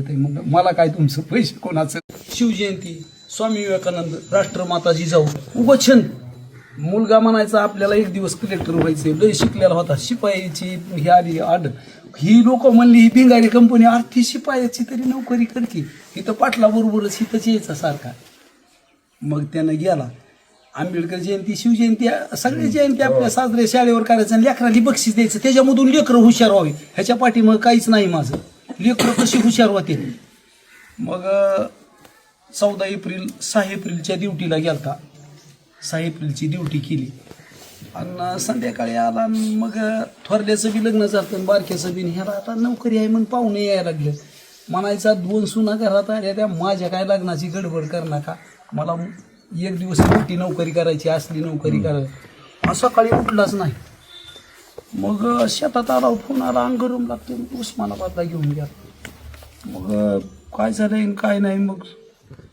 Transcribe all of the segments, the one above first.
म्हणलं मला काय तुमचं पैसे कोणाचं? शिवजयंती स्वामी विवेकानंद राष्ट्रमाता जिजाऊ उगछंद मुलगा म्हणायचा आपल्याला एक दिवस कलेक्टर व्हायचे लय शिकलेला होता. शिपायाची ही आली आड. ही लोक म्हणली ही भिंगारी कंपनी आर्थिक शिपायाची तरी नोकरी करते इथं पाटला बरोबरच इथंच यायचा सारखा. मग त्यानं गेला. आंबेडकर जयंती शिवजयंती सगळ्या जयंती आपल्या साजरे शाळेवर करायचं आणि लेकरांनी बक्षीस द्यायचं. त्याच्यामधून लेकरं हुशार व्हावे. ह्याच्या पाठीमग काहीच नाही माझं. लेकरं कशी हुशार होते? मग चौदा एप्रिल सहा एप्रिलच्या ड्युटीला गेलता. सहा एप्रिलची ड्युटी केली. आणि संध्याकाळी आला मग थोरल्याचं बी लग्न झालं आणि बारक्याचं बी. ह्याला आता नोकरी आहे म्हणून पाहुणे यायला लागले. म्हणायचा दोन सुना घरात आल्या त्या माझ्या काय लग्नाची गडबड कर नका. मला एक दिवस मोठी नोकरी करायची असली नोकरी करायची सकाळी उठलाच नाही. मग शेतात आला फोन आला अंगरूम लागतो उस्मानाबादला घेऊन गेला मग काय झालं काय नाही मग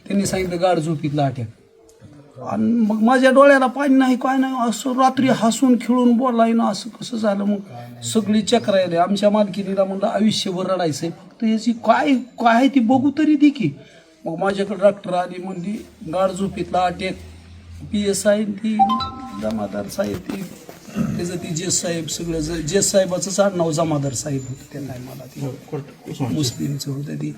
त्यांनी सांगितलं गाड झोपीतला अटॅक आणि मग माझ्या डोळ्याला पाणी नाही काय नाही असं रात्री हसून खेळून बोलाय ना असं कसं झालं? मग सगळी चक्र आली. आमच्या मालकिनीला म्हणलं आयुष्यभर रडायचंय फक्त याची काय काय आहे ती बघू तरी दे की. मग माझ्याकडे डॉक्टर आली म्हणली गाड झोपीतला अटॅक पी एस आय ती जमादार साहेब ती. त्याचं ती जज साहेब सगळं ज- जज साहेबाचंच आडनाव जमादार साहेब होतं त्यांना मला ते मुस्लिमचं होतं ती.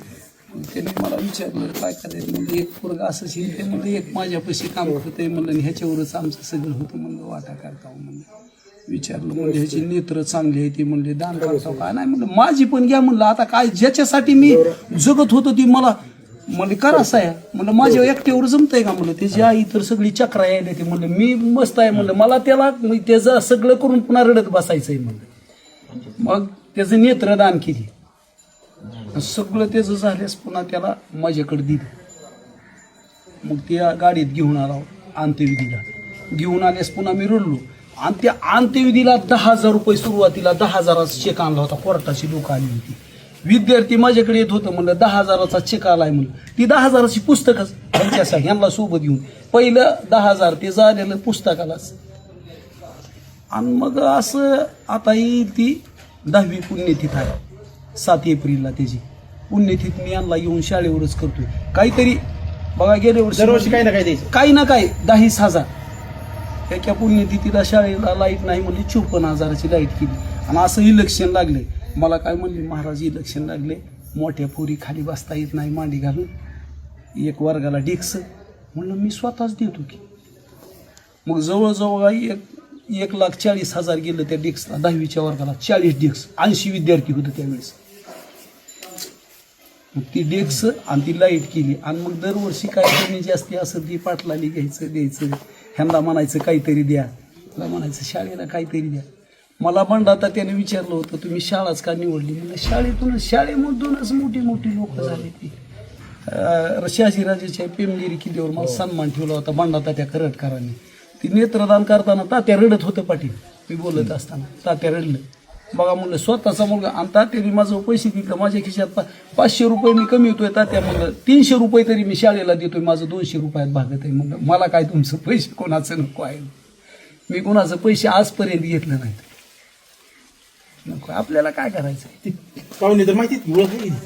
त्यांनी मला विचारलं काय करायचं? म्हणजे एक पोरगा असं शिकते म्हणजे एक माझ्यापाशी काम करतंय म्हणलं आणि ह्याच्यावरच आमचं सगळं होतं म्हणलं वाटा करता म्हणलं. विचारलं म्हणजे ह्याची नेत्र चांगली आहे ती? म्हणले दान करता काय नाही म्हणलं माझी पण घ्या म्हणलं आता काय ज्याच्यासाठी मी जगत होतो ती मला म्हणले करा आहे म्हणलं माझ्या एकट्यावर जमतंय का? म्हणलं त्याची आई तर सगळी चक्रा यायला ते. म्हणलं मी मस्त आहे. म्हणलं मला त्याला त्याचं सगळं करून पुन्हा रडत बसायचंय. म्हणलं मग त्याचं नेत्रदान केली. सगळं त्याचं झाल्यास पुन्हा त्याला माझ्याकडे दिलं. मग त्या गाडीत घेऊन आला अंत्यविधीला. घेऊन आल्यास पुन्हा मी रडलो. आणि त्या अंत्यविधीला दहा हजार रुपये सुरुवातीला दहा हजाराचा चेक आणला होता. कोर्टाची लोक आली होती. विद्यार्थी माझ्याकडे येत होतं म्हणलं दहा हजाराचा चेक आलाय म्हणलं. ती दहा हजाराची पुस्तकच त्यांच्यासाठी ह्यांना सोबत घेऊन. पहिलं दहा हजार ते झालेलं पुस्तकालाच आणि मग असं आता ही ती दहावी पुण्यतिथ आहे. सात एप्रिलला त्याची. पुण्यतिथ मी यांना येऊन शाळेवरच करतोय. काहीतरी बघा गेल्या वर्षी दरवर्षी काही ना काही द्यायचं. काही ना काही दहाच हजार. एका पुण्यतिथीला शाळेला लाइट नाही म्हणली चोपन्न हजाराची लाइट केली. आणि असं इलेक्शन लागले मला काय म्हणले महाराज इलेक्शन लागले. मोठ्या पोरी खाली बसता येत नाही मांडी घालून. एक वर्गाला डिक्स म्हणलं मी स्वतःच देतो की. मग जवळजवळ एक एक लाख चाळीस हजार गेलं त्या डिक्सला दहावीच्या वर्गाला चाळीस डिक्स ऐंशी विद्यार्थी होते त्यावेळेस. मग ती डेक्स आणि ती लाइट केली. आणि मग दरवर्षी काय कमी जास्ती असं ती पाटलाली घ्यायचं द्यायचं. ह्यांना म्हणायचं काहीतरी द्या. मला म्हणायचं शाळेला काहीतरी द्या. मला आता त्याने विचारलं होतं तुम्ही शाळाच का निवडली? म्हणजे शाळेतूनच शाळेमधूनच मोठी मोठी लोक झाली ती. अं, शहाजीराजेच्या पेमगिरी किल्ल्यावर मला सन्मान ठेवला होता बंडाता त्या करटकरांनी. ती नेत्रदान करताना तात्या रडत होतं पाटील मी बोलत असताना. तात्या रडलं. बघा म्हणलं स्वतःचा मुलगा आणि तात्याने माझं पैसे दिलं माझ्या खिशात पा- पाचशे रुपये मी कमी होतोय तात्या म्हणलं तीनशे रुपये तरी मी शाळेला देतोय माझं दोनशे रुपयात भागत आहे. म्हणलं मला काय तुमचं पैसे कोणाचं नको आहे? मी कोणाचं पैसे आजपर्यंत घेतलं नाहीत. नको आपल्याला काय करायचं पाहुणे तर माहिती ओळख आहे नाही?